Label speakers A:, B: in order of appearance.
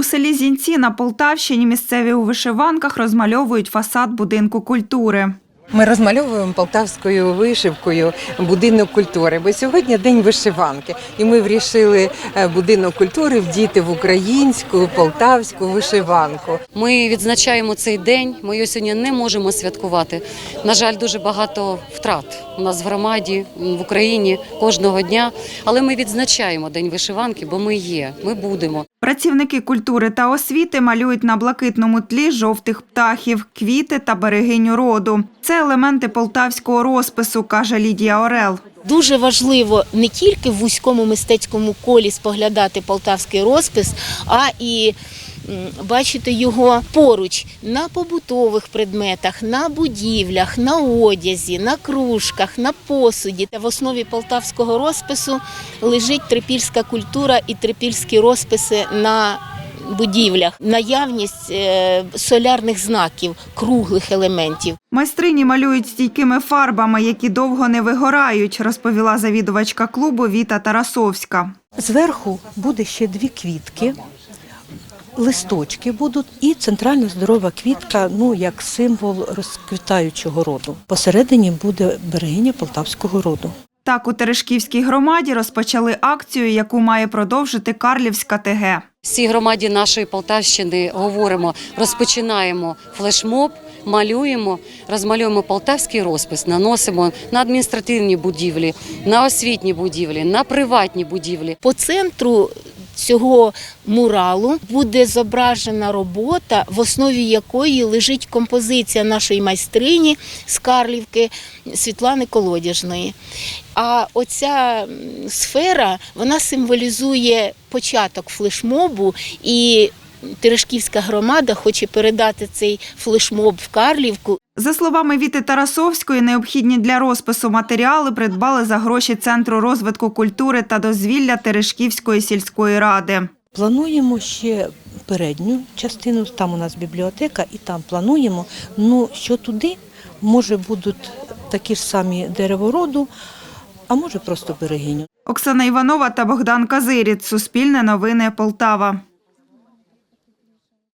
A: У селі Зінці на Полтавщині місцеві у вишиванках розмальовують фасад будинку культури.
B: Ми розмальовуємо полтавською вишивкою будинок культури, бо сьогодні день вишиванки, і ми вирішили е, будинок культури вдіти в українську полтавську вишиванку.
C: Ми відзначаємо цей день. Ми його сьогодні не можемо святкувати. На жаль, дуже багато втрат у нас в громаді в Україні кожного дня. Але ми відзначаємо день вишиванки, бо ми є. Ми будемо.
A: Працівники культури та освіти малюють на блакитному тлі жовтих птахів, квіти та берегиню роду. Це елементи полтавського розпису, каже Лідія Орел.
D: Дуже важливо не тільки в вузькому мистецькому колі споглядати полтавський розпис, а і бачити його поруч на побутових предметах, на будівлях, на одязі, на кружках, на посуді. Та в основі полтавського розпису лежить трипільська культура і трипільські розписи на будівлях, наявність е, солярних знаків, круглих елементів.
A: Майстрині малюють стійкими фарбами, які довго не вигорають, розповіла завідувачка клубу Віта Тарасовська.
E: Зверху буде ще дві квітки, листочки будуть і центральна здорова квітка, ну як символ розквітаючого роду. Посередині буде берегиня полтавського роду.
A: Так у Терешківській громаді розпочали акцію, яку має продовжити Карлівська ТГ.
C: Всій громаді нашої Полтавщини говоримо, розпочинаємо флешмоб, малюємо, розмалюємо полтавський розпис, наносимо на адміністративні будівлі, на освітні будівлі, на приватні будівлі.
D: По центру цього муралу буде зображена робота, в основі якої лежить композиція нашої майстрині з Карлівки Світлани Колодяжної. А оця сфера вона символізує початок флешмобу і. Терешківська громада хоче передати цей флешмоб в Карлівку
A: За словами Віти Тарасовської, необхідні для розпису матеріали придбали за гроші Центру розвитку культури та дозвілля Терешківської сільської ради.
E: Плануємо ще передню частину, там у нас бібліотека, і там плануємо. Ну що туди може будуть такі ж самі деревороду, а може просто берегиню.
A: Оксана Іванова та Богдан Казиріць. Суспільне новини Полтава.